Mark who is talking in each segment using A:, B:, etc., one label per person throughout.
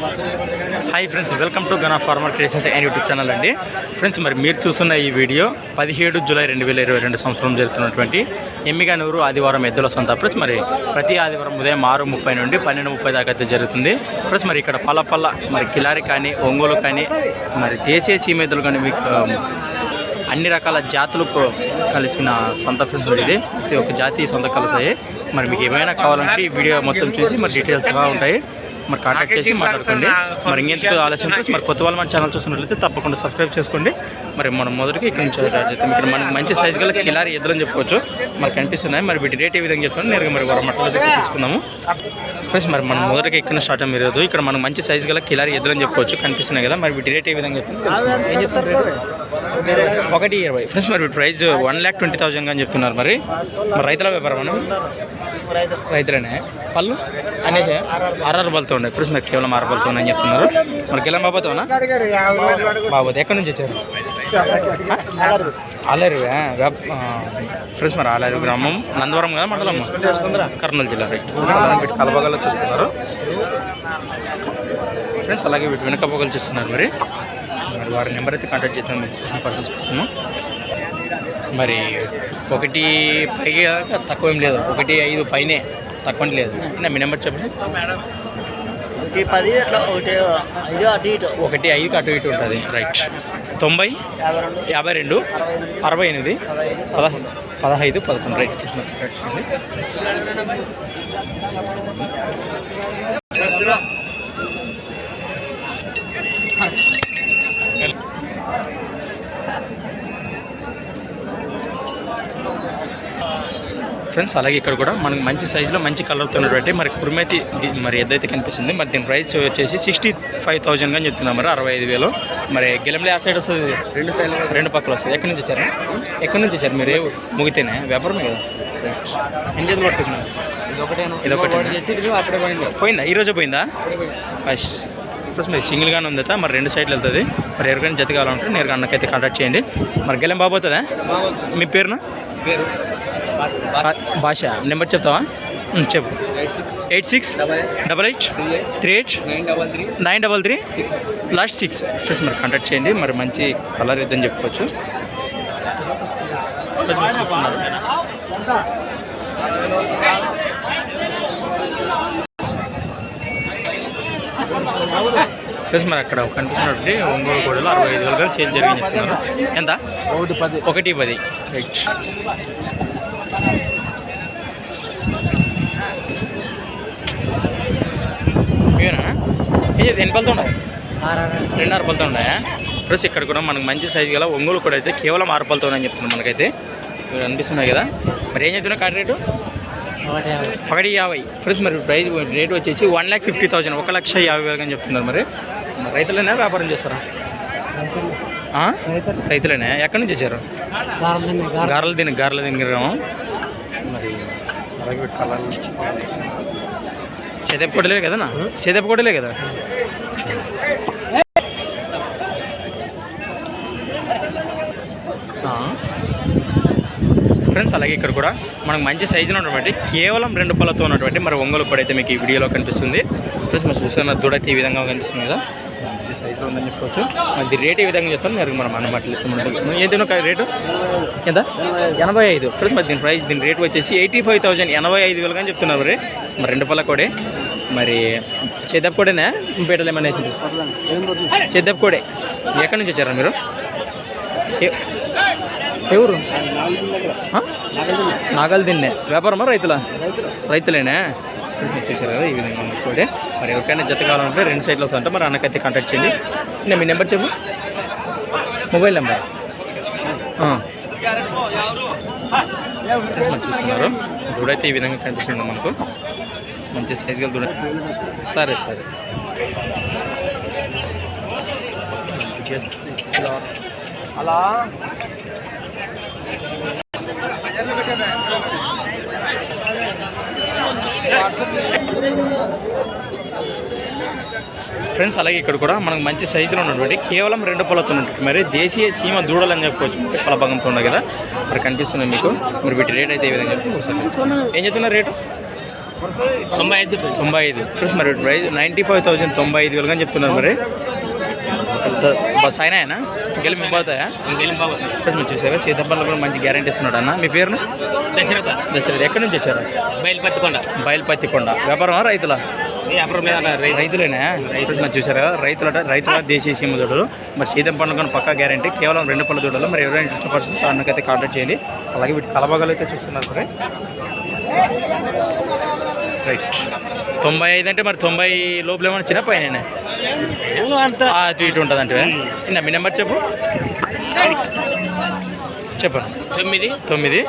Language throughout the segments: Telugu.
A: Hi friends welcome to Gana farmer creations and YouTube channel అండి. ఫ్రెండ్స్ మరి మీరు చూస్తున్న ఈ వీడియో పదిహేడు జూలై రెండు వేల ఇరవై రెండు సంవత్సరం జరుగుతున్నటువంటి ఎమ్మిగానూరు ఆదివారం ఎద్దుల సొంత. ఫ్రెండ్స్ మరి ప్రతి ఆదివారం ఉదయం ఆరు ముప్పై నుండి పన్నెండు ముప్పై దాకా అయితే జరుగుతుంది. ఫ్రెండ్స్ మరి ఇక్కడ పల్ల పల్ల మరి కిలారి కానీ ఒంగోలు కానీ మరి దేశీయ సీమెద్దులు కానీ మీకు అన్ని రకాల జాతులు కలిసిన సొంత ఫ్రెండ్స్ మరి ఇది. ప్రతి ఒక్క జాతి సొంత కలిసాయి మరి మీకు ఏమైనా కావాలంటే ఈ వీడియో మొత్తం చూసి మరి డీటెయిల్స్గా ఉంటాయి. మరి కాంటాక్ట్ చేసి మాట్లాడుకోండి. మరి ఇంకెందుకు ఫ్రెండ్స్ మరి కొత్త వాళ్ళు మన ఛానల్ చూస్తున్నట్లయితే తప్పకుండా సబ్స్క్రైబ్ చేసుకోండి. మరి మనం మొదటికి ఇక్కడ నుంచి ఇక్కడ మనకి మంచి సైజ్ గల కిలారి ఎద్దులని చెప్పుకోవచ్చు. మరి కనిపిస్తున్నాయి. మరి వీటి రేట్ ఏ విధంగా చెప్తాను. నేరుగా మరి వర మట్టలో దగ్గర తీసుకుందాము. ఫ్రెండ్స్ మరి మనం మొదటికి ఇక్కడ స్టార్ట్ అయ్యి ఈరోజు ఇక్కడ మనం మంచి సైజ్ గల కిలారి ఎద్దులని చెప్పుకోవచ్చు. కనిపిస్తున్నాయి కదా. మరి వీటి రేట్ ఏ విధంగా చెప్తాను. ఏం చెప్తారు ఒకటి ఇరవై. ఫ్రెండ్స్ మరి వీటి price one lakh twenty thousand అని చెప్తున్నారు మరి. మరి రైతుల వ్యాపారం మనం రైతులనే. పళ్ళు? అనేసి ఆర్ఆర్ బల్తో ఉన్నాయి ఫ్రెండ్స్ మరి కేవలం ఆరు బల్తో చెప్తున్నారు. మరి గిలం బాబాతోనా? బాబోత్ ఎక్కడి నుంచి వచ్చారు? ఆలేరు ఫ్రెండ్స్ మరి ఆలేరు గ్రామం నందవరం కదా మండలం కర్నూలు జిల్లా రైట్. ఫ్రెండ్స్ కలబగలు చూస్తున్నారు. ఫ్రెండ్స్ అలాగే వీటి వెనుకపోగలు చూస్తున్నారు మరి. మరి వారి నెంబర్ అయితే కాంటాక్ట్ చేద్దాం మీరు చూసిన పర్సన్స్ కోసము. మరి ఒకటి పైగా తక్కువ ఏం లేదు. ఒకటి ఐదు పైనే తక్కువ లేదు. నా మీ నెంబర్ చెప్పండి.
B: ఒకటి పది అట్లా ఒకటి ఐదు అటు ఇటు.
A: ఒకటి ఐదు అటు ఇటు ఉంటుంది. రైట్ తొంభై
B: యాభై రెండు అరవై ఎనిమిది పదహైదు
A: పదహైదు పదకొండు. రైట్ రైట్ ఫ్రెండ్స్ అలాగే ఇక్కడ కూడా మనకి మంచి సైజులో మంచి కలర్తో ఉన్నటువంటి మరి కుర్మేతి మరి ఏదైతే కనిపిస్తుంది మరి దీని ప్రైస్ వచ్చేసి సిక్స్టీ ఫైవ్ థౌజండ్ అని చెప్తున్నాం మరి అరవై ఐదు వేలు. మరి గెలంలో ఆ సైడ్ వస్తుంది. రెండు సైడ్ రెండు పక్కల వస్తుంది. ఎక్కడి నుంచి వచ్చారు? ఎక్కడి నుంచి వచ్చారు మీరు? ముగితేనే? వ్యాపారమే కదా? ఎన్ని చేతులు పట్టుకున్నారు?
B: ఇది ఒకటే పోయింది.
A: ఈరోజు పోయిందా? ఫస్ట్ ప్లస్ మరి సింగిల్గానే ఉందట. మరి రెండు సైడ్లు వెళ్తుంది. మరి ఎవరికైనా జత కావాలంటే నేరుగా అన్నకైతే కాంటాక్ట్ చేయండి. మరి గెలం బాబోతుందా. మీ పేరున?
B: పేరు.
A: భాష. నెంబర్ చెప్తావా? చెప్పు. Eight six double eight three eight
B: nine double three
A: last six. Friends మరి కాంటాక్ట్ చేయండి మరి మంచి కలర్ ఇద్దని చెప్పుకోవచ్చు. ఫ్రెండ్స్ మరి అక్కడ కనిపిస్తున్నటువంటి ఒంగోలు కోడలు అరవై ఐదు వేలుగా సేల్ జరిగింది. చెప్తున్నారు ఎంత?
B: ఒకటి పది.
A: ఒకటి పది. రైట్ ఎన్ని పళ్ళతో ఉన్నాయి? రెండున్నర పళ్ళతో ఉన్నాయా? ఫ్రెండ్స్ ఇక్కడ కూడా మనకు మంచి సైజు గల ఒంగోలు కూడా అయితే కేవలం ఆరు పళ్ళతో ఉన్నాయని చెప్తున్నాం మనకైతే. ఇవి అనిపిస్తున్నాయి కదా? మరి ఏం చెప్తున్నా కార్డు రేటు?
B: ఒకటి
A: యాభై. ఫ్రెండ్స్ మరి ప్రైస్ రేట్ వచ్చేసి వన్ ల్యాక్ ఫిఫ్టీ థౌసండ్. ఒక లక్ష యాభై వేలు అని చెప్తున్నారు మరి. రైతులైనా వ్యాపారం చేస్తారా? రైతులేనా? ఎక్కడి నుంచి వచ్చారు? గారెలు తిని గారెలు తిని గ్రామం. అలాగే కలర్ చేదెప్ప కొట్టలే కదా చేదెప్ప కొట్టలే కదా? ఫ్రెండ్స్ అలాగే ఇక్కడ కూడా మనకు మంచి సైజులో ఉన్నటువంటి కేవలం రెండు పళ్ళతో ఉన్నటువంటి మరి ఒంగోలు కూడా అయితే మీకు ఈ వీడియోలో కనిపిస్తుంది. ఫ్రెండ్స్ మనం చూస్తున్న దూడైతే ఈ విధంగా కనిపిస్తుంది కదా? సైజులో ఉందని చెప్పుకోవచ్చు అది రేట్ ఏ విధంగా చెప్తాను నేను మనం అన్న మనం తెలుసుకుందాం. ఏదైనా ఒక రేటు? ఎంత? ఎనభై ఐదు. ఫ్రెండ్స్ మరి దీని ప్రైస్ దీని రేట్ వచ్చేసి ఎయిటీ ఫైవ్ థౌసండ్. ఎనభై ఐదు వేలుగా చెప్తున్నారు మరి. మరి రెండు పళ్ళ కోడే. మరి చేదప్ కోడేనా? పేటలు ఏమన్నా వేసింది చేదప్ కోడే. ఎక్కడి నుంచి వచ్చారా మీరు? ఎవరు నాగల్ దిన్నే వ్యాపారమా రైతుల? రైతులేనా? చూసారు కదా ఈ విధంగా కోడే. మరి ఎవరికైనా జత కావాలంటే రెండు సైడ్లో వస్తుంటే మరి అన్నకైతే కాంటాక్ట్ చేయండి. నేను మీ నెంబర్ చెప్పు. Mobile number. చూస్తున్నారు. దూడైతే ఈ విధంగా కనిపిస్తుంది మనకు? మంచి సైజ్ గల దూడ. సరే సరే.
B: అలా.
A: ఫ్రెండ్స్ అలాగే ఇక్కడ కూడా మనకు మంచి సైజులో ఉన్నటువంటి కేవలం రెండు పొలతో ఉన్నటువంటి మరి దేశీయ సీమ దూడలు అని చెప్పుకోవచ్చు. పొల భాగంతో ఉన్నాయి కదా మరి కనిపిస్తుంది మీకు. మరి వీటి రేట్ అయితే ఏ విధంగా ఒకసారి. ఏం చెప్తున్నారు రేటు?
B: తొంభై ఐదు.
A: తొంభై ఐదు. ఫ్రెండ్స్ మరి ప్రైస్ నైంటీ ఫైవ్ థౌసండ్ తొంభై ఐదు వేలుగా చెప్తున్నారు మరి. బస్ అయినాయనా గెలిపి పోతాయా? ఫ్రెండ్స్ మీరు చూసారా? సీతాపల్లి కూడా మంచి గ్యారంటీ ఇస్తున్నాడు అన్న. మీ పేరును?
B: దశరథ.
A: దశరథ్. ఎక్కడి నుంచి వచ్చారు?
B: బయలుపత్తికొండ.
A: బయలుపత్తికొండ. వ్యాపారమా రైతుల?
B: వ్యాపారం మీద
A: రైతులేనా? మరి చూసారు కదా రైతులట రైతుల దేశీయ సీమ దూడలు మరి సీతం పండుగ పక్కా గ్యారంటీ. కేవలం రెండు పళ్ళ దూడలు మరి ఎవరైనా ఇష్టపడుతుంది అన్నకైతే కాంటాక్ట్ చేయండి. అలాగే వీటి కలబాగాలు అయితే చూస్తున్నారు మరి రైట్ తొంభై ఐదు అంటే మరి తొంభై లోపల ఏమైనా చిన్న పైన
B: అంత.
A: అటు ఇటు ఉంటుంది అంటే నిన్న మీ నెంబర్ చెప్పు. చెప్పండి
B: తొమ్మిది.
A: తొమ్మిది.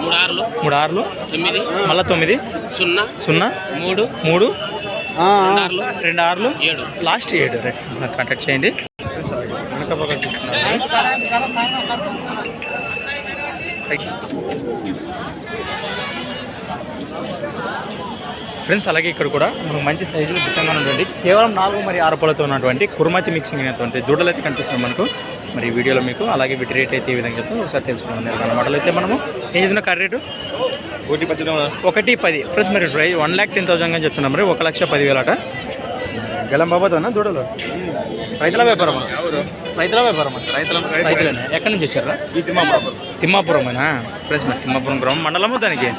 B: మూడు ఆరులు.
A: మూడు ఆరులు.
B: తొమ్మిది.
A: మళ్ళీ తొమ్మిది.
B: సున్నా.
A: సున్నా.
B: మూడు.
A: మూడు.
B: రెండు ఆరులు? ఏడు.
A: లాస్ట్ ఏడు రైట్. నాకు కాంటాక్ట్ చేయండి. ఫ్రెండ్స్ అలాగే ఇక్కడ కూడా మనకు మంచి సైజులు దిట్టంగా ఉన్నటువంటి కేవలం నాలుగు మరి ఆరు పళ్ళతో ఉన్నటువంటి కుర్మతి మిక్సింగ్ అయినటువంటి దూడలు అయితే కనిపిస్తున్నాయి మనకు. మరి ఈ వీడియోలో మీకు అలాగే వీటి రేట్ అయితే ఈ విధంగా చెప్తాం ఒకసారి తెలుసుకున్నాం అన్నమాట అయితే మనము. ఏం చెప్తున్నా కర్రీ రేటు
B: ఒకటి పది.
A: ఫ్రెండ్స్ మరి price one lakh ten thousand అని చెప్తున్నాం మరి. ఒక లక్ష పదివేలు అట గెలం బాబాతోనా దూడలు? రైతుల వ్యాపారమా? రైతుల వ్యాపారమా?
B: రైతుల
A: రైతులేనా. ఎక్కడి నుంచి వచ్చారా? తిమ్మాపురమేనా? ఫ్రెండ్స్ మరి. తిమ్మాపురం గ్రామం. మండలము దానికి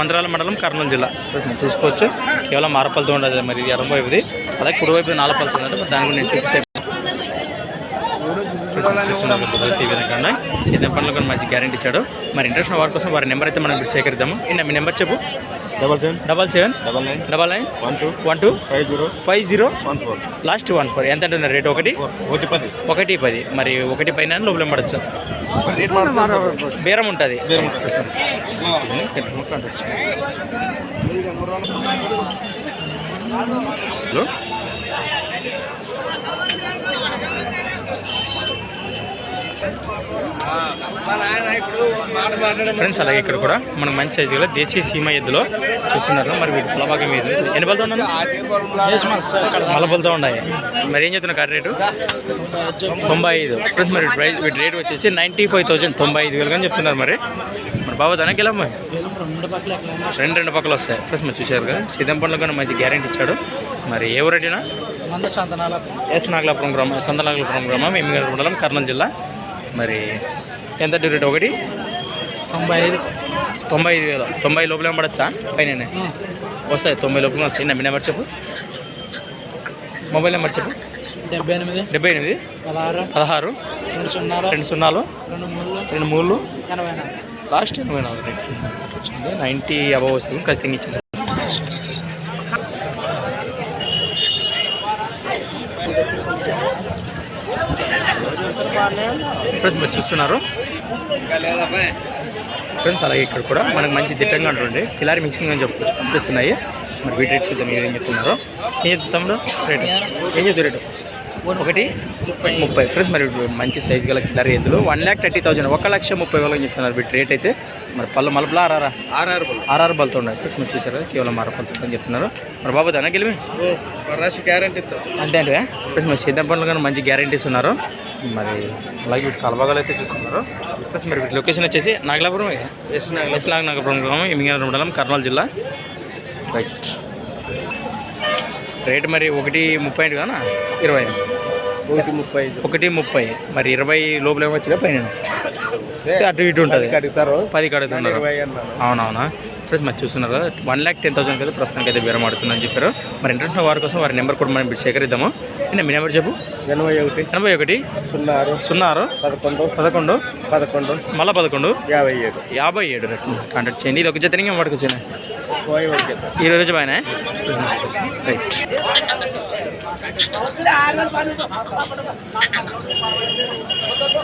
A: మంత్రాల మండలం. కర్నూలు జిల్లా. చూసుకోవచ్చు. కేవలం ఆరపలతో ఉండదు మరి. ఇది ఎడమవైపుది అలాగే కుడివైపు నాలుపలతో ఉండదు మరి దాని గురించి నేను చూపిస్తే చూస్తున్నారు కదా, ఈ విధంగా ఉన్నాయి సీతం పనులు కూడా మంచి గ్యారెంటీ ఇచ్చాడు. మరి ఇంట్రెస్ట్ ఉన్న వారి కోసం వారి నెంబర్ అయితే మనం సేకరిద్దాము. ఇన్న మీ నెంబర్ చెప్పు?
B: Double seven
A: double seven
B: double nine
A: double nine
B: one two
A: one two
B: five zero
A: five zero
B: one four
A: last one four ఎంత అంటున్నారు? రేట్ ఒకటి?
B: ఒకటి పది.
A: ఒకటి పది. మరి ఒకటి పైన లోపల పడచ్చు. బేరం ఉంటుంది.
B: బేరం
A: హలో? ఫ్రెండ్స్ అలాగే ఇక్కడ కూడా మనకు మంచి సైజు గల దేశీయ సీమ ఎద్దులో చూస్తున్నారు. మరి వీటి పొలభాగం మీద ఎన్ని బలతో ఉన్నారు నలభలతో ఉన్నాయి. మరి ఏం చెప్తున్నా కర్ర రేటు తొంభై ఐదు. ఫ్రెండ్స్ మరి ప్రైస్ వీటి రేట్ వచ్చేసి నైంటీ ఫైవ్ థౌసండ్ తొంభై ఐదు వేలు అని చెప్తున్నారు మరి. మరి బాబా దానికి మరి? రెండు రెండు పక్కలు వస్తాయి. ఫ్రెండ్స్ మరి చూశారు కదా. సీతం పండ్లు కానీ మంచి గ్యారెంటీ ఇచ్చాడు. మరి ఏ ఊరటినా ఎస్ నాగలాపురం గ్రామం సంతనాగలాపురం గ్రామం ఎమ్మిగల్ మండలం కర్నూలు జిల్లా. మరి ఎంత రేట్ ఒకటి?
C: తొంభై ఐదు.
A: తొంభై ఐదు వేలు. తొంభై లోపల పడచ్చా? పైన వస్తాయి. తొంభై లోపల వస్తాయి నా మీ నెంబర్ చెప్పు. మొబైల్ నెంబర్ చెప్పు.
C: డెబ్బై ఎనిమిది.
A: డెబ్బై ఎనిమిది?
C: పదహారు.
A: పదహారు.
C: రెండు సున్నాలు.
A: రెండు సున్నాలు.
C: రెండు మూడు
A: రెండు మూడు
C: ఎనభై నాలుగు.
A: లాస్ట్ ఎనభై నాలుగు. నైంటీ అబవ్ వస్తుంది. ఖచ్చితంగా ఇచ్చేసారు ఫ్రెండ్స్ మీరు చూస్తున్నారు. ఫ్రెండ్స్ అలాగే ఇక్కడ కూడా మనకు మంచి దిట్టంగా ఉంటుంది కిలారి మిక్సింగ్ అని చెప్పుకోవచ్చు కనిపిస్తున్నాయి మరి వీటి రేట్ చూద్దాం ఏం చెప్తున్నారు? ఏం చెప్తాము రేటు. ఏం చెప్తారు రేటు? ఒకటి ముప్పై. ఫ్రెండ్స్ మరి మంచి సైజ్ గల కిలారి ఎద్దులు. వన్ ల్యాక్ థర్టీ థౌసండ్ ఒక లక్ష ముప్పై వేలు అని చెప్తున్నారు వీటి రేట్ అయితే. మరి పళ్ళు మలపలా ఆరారా?
B: ఆర్ఆర్
A: ఆర్ఆర్ బల్తో ఉన్నాయి. ఫ్రెండ్స్ మీరు చూసారు కదా, కేవలం ఆరు బల్తో అని చెప్తున్నారు. మరి బాబు దానా గెలిమి
B: రాసి గ్యారంటీ
A: అంతే అంటే ఫ్రెండ్స్ మరి సిద్ధం పనులు కానీ మంచి గ్యారంటీస్ ఉన్నారు. మరి అలాగే వీటి కలబాగాలు అయితే చూస్తున్నారు ఫ్రెండ్స్ మరి వీటి లొకేషన్ వచ్చేసి నాగలాపురం
B: ఎస్
A: ఎస్ నాగలాపురం. గ్రామం ఇమింగ మండలం కర్నూలు జిల్లా. రైట్ రేట్ మరి ఒకటి ముప్పై ఐదు కానా? ఇరవై
B: ఒకటి ముప్పై
A: ఒకటి ముప్పై మరి ఇరవై లోపల ఏమొచ్చినా పైన? అటు ఇటు ఉంటుంది.
B: అడుగుతారు.
A: పది
B: అన్నాను
A: అవునవునా? ఫ్రెండ్స్ మరి చూస్తున్నారు కదా వన్ ల్యాక్ టెన్ థౌసండ్ కదా ప్రస్తుతానికి అయితే బేరం ఆడుతుందని చెప్పారు. మరి ఇంట్రెస్ట్ వారి కోసం వారి నెంబర్ కూడా మనం ఇప్పుడు సేకరిద్దాము. నిన్న మీ నెంబర్ చెప్పు?
B: ఎనభై ఒకటి.
A: ఎనభై ఒకటి.
B: సున్నా ఆరు.
A: సున్నా ఆరు.
B: పదకొండు.
A: పదకొండు.
B: పదకొండు.
A: మళ్ళా పదకొండు.
B: యాభై ఏడు.
A: యాభై ఏడు కాంటాక్ట్ చేయండి. ఇది ఒక జతనింగ్ పట్టుకొచ్చాను
B: పోయి ఒకటి
A: ఈ రోజు పైన రైట్.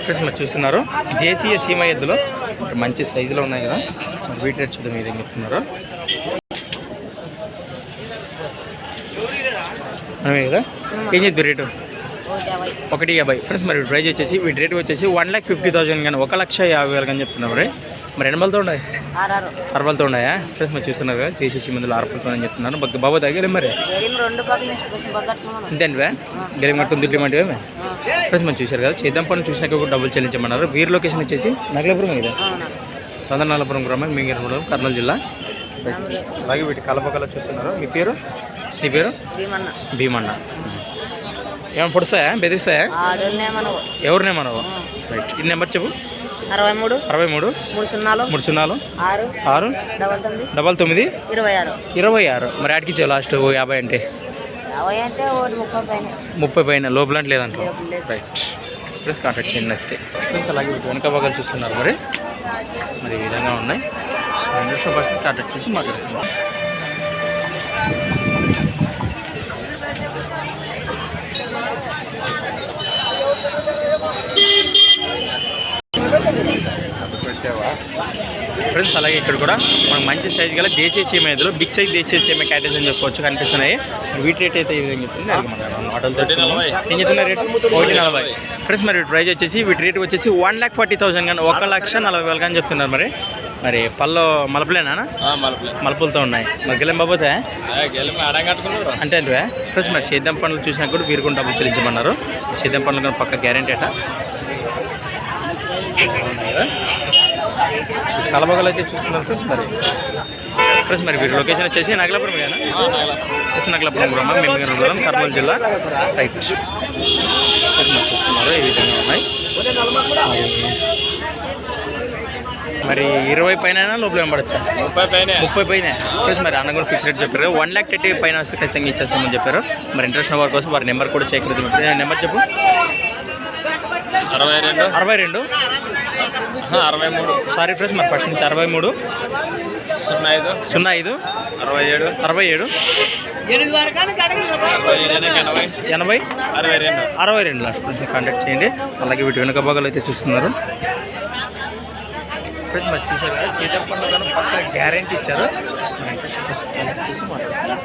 A: ఫ్రెండ్స్ మరి చూస్తున్నారు. దేశీయ సీమ ఎద్దులు. మంచి సైజులో ఉన్నాయి కదా. మరి వీటి రేట్ చూద్దాం ఏదేం చెప్తున్నారు. మనమే కదా? ఏం చెప్తారు రేటు? ఒకటి యాభై. ఫ్రెండ్స్ మరి ప్రైజ్ వచ్చేసి వీటి రేట్ వచ్చేసి వన్ ల్యాక్ ఫిఫ్టీ థౌసండ్ కానీ ఒక లక్ష యాభై వేలు కానీ చెప్తున్నారు మరి ఎనభలతో ఉన్నాయి? అరవలతో ఉన్నాయా? ఫ్రెండ్స్ మరి చూస్తున్నారు కదా తీసేసి మందులు ఆరపలతో అని చెప్తున్నారు. బగ్గ బాబా తగ్గలే మరి.
D: గెలిం
A: గెలిమి మొత్తం దుడ్లు ఇవ్వమంటే ఫ్రెండ్స్ మనం చూశారు కదా చేద్దాం పని చూసినాక కూడా డబ్బులు చెల్లించమన్నారు. వీరి లొకేషన్ వచ్చేసి నగలపురం ఇది.
D: అవునా.
A: చంద్రనాలపురం గ్రామం మింగిరపురం కర్నూలు జిల్లా. అలాగే వీటి కలపకల చూస్తున్నారు. మీ పేరు? నీ పేరు?
D: భీమన్న.
A: ఏమైనా పొడుస్తాయా? బెదిరిస్తాయా?
D: ఆడోళ్ళనే మనం
A: ఎవరినే మనవు రైట్. ఈ నెంబర్ చెప్పు.
D: అరవై మూడు.
A: అరవై మూడు.
D: మూడు సున్నాలు.
A: మూడు సున్నాలు.
D: ఆరు.
A: ఆరు.
D: డబల్ తొమ్మిది.
A: డబల్ తొమ్మిది.
D: ఇరవై ఆరు.
A: ఇరవై ఆరు. మరి ఆడికి ఇచ్చావు లాస్ట్ యాభై అంటే?
D: యాభై అంటే ముప్పై పైన.
A: ముప్పై పైన. లోపల లేదంట. రైట్ ఫ్రెండ్స్ కాంటాక్ట్ చేయండి నచ్చితే ఫ్రెండ్స్ అలాగే వెనక భాగాలు చూస్తున్నారు మరి. మరి ఈ విధంగా ఉన్నాయి. ఇంట్రెస్ట్ పర్సన్ కాంటాక్ట్ చేసి మాట్లాడుతున్నాం ఫ్రెండ్స్ అలాగే ఇక్కడ కూడా మనకు మంచి సైజ్ గల దేశీయ సీమ ఎదురు బిగ్ సైజ్ దేశీయ సీమ క్యాటేజ్ అని చెప్పవచ్చు కనిపిస్తున్నాయి. వీటి రేట్ అయితే ఈ విధంగా చెప్తుంది. ఏం చెప్తున్నారు రేట్ ఒకటి నలభై. ఫ్రెండ్స్ మరి ప్రైస్ వచ్చేసి వీటి రేట్ వచ్చేసి వన్ ల్యాక్ ఫార్టీ థౌసండ్ కానీ ఒక లక్ష నలభై వేలు కానీ చెప్తున్నారు మరి. మరి పళ్ళు మలపలేనా? మలుపులతో ఉన్నాయి. మరి గెలం బాబోతే? అంటే అంటే ఫ్రెండ్స్ మరి సేద్యం పండ్లు చూసినా కూడా వీరు కూడా డబ్బులు చెల్లించమన్నారు. సేద్యం పండ్లు కానీ పక్క గ్యారంటీ అట. కలబగలు అయితే చూస్తున్నారు ఫ్రెండ్స్ మరి. ఫ్రెండ్స్ మరి వీరి లొకేషన్ వచ్చేసి నగలాపురం ఎస్ నగలాపురం గ్రామం మేము కర్నూలు జిల్లా. రైట్ మరి చూస్తున్నారు? ఈ విధంగా ఉన్నాయి. మరి ఇరవై పైన లోపల పడచ్చా
C: ముప్పై పైన.
A: ముప్పై పైన. ఫ్రెండ్స్ మరి అన్న కూడా ఫిక్స్ రేట్ చెప్పారు. వన్ ల్యాక్ థర్టీ పైన వస్తే ఖచ్చితంగా ఇచ్చేస్తామని చెప్పారు. మరి ఇంట్రెస్ట్ వారి కోసం వారి నెంబర్ కూడా సేకరించారు నెంబర్ చెప్పు?
C: అరవై రెండు.
A: అరవై రెండు.
C: అరవై మూడు.
A: సారీ ఫ్రెండ్స్ మరి ఫస్ట్ నుంచి అరవై మూడు.
C: సున్నా ఐదు.
A: సున్నా ఐదు.
C: అరవై ఏడు.
A: అరవై ఏడు.
C: ఎనభై.
A: ఎనభై?
C: అరవై రెండు.
A: అరవై రెండు లాస్ట్ ఫ్రెండ్స్ కాంటాక్ట్ చేయండి. అలాగే వీటి వెనుక భాగాలు అయితే చూస్తున్నారు. ఫ్రెండ్స్ మరి చూసారు కదా సీతం పండుగ పక్క గ్యారంటీ ఇచ్చారు చూసి మాట్లాడుతున్నాం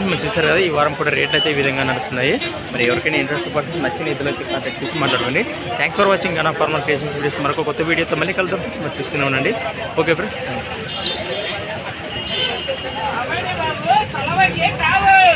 A: ఫ్రెండ్స్ మీరు చూసారు కదా ఈ వారం కూడా రేట్లు అయితే ఈ విధంగా నడుస్తున్నాయి. మరి ఎవరికైనా ఇంట్రెస్ట్ పర్సన్స్ నచ్చిన ఇద్దరు కాంటాక్ట్ చేసి మాట్లాడుకోండి. థ్యాంక్స్ ఫర్ వాచింగ్ అన్న ఫార్మల్ క్రియేషన్స్ వీడియోస్ మరొక కొత్త వీడియోతో మళ్ళీ కలుద్దాం. ఫ్రెండ్స్ మరి చూస్తూనే ఉండండి. Okay friends thank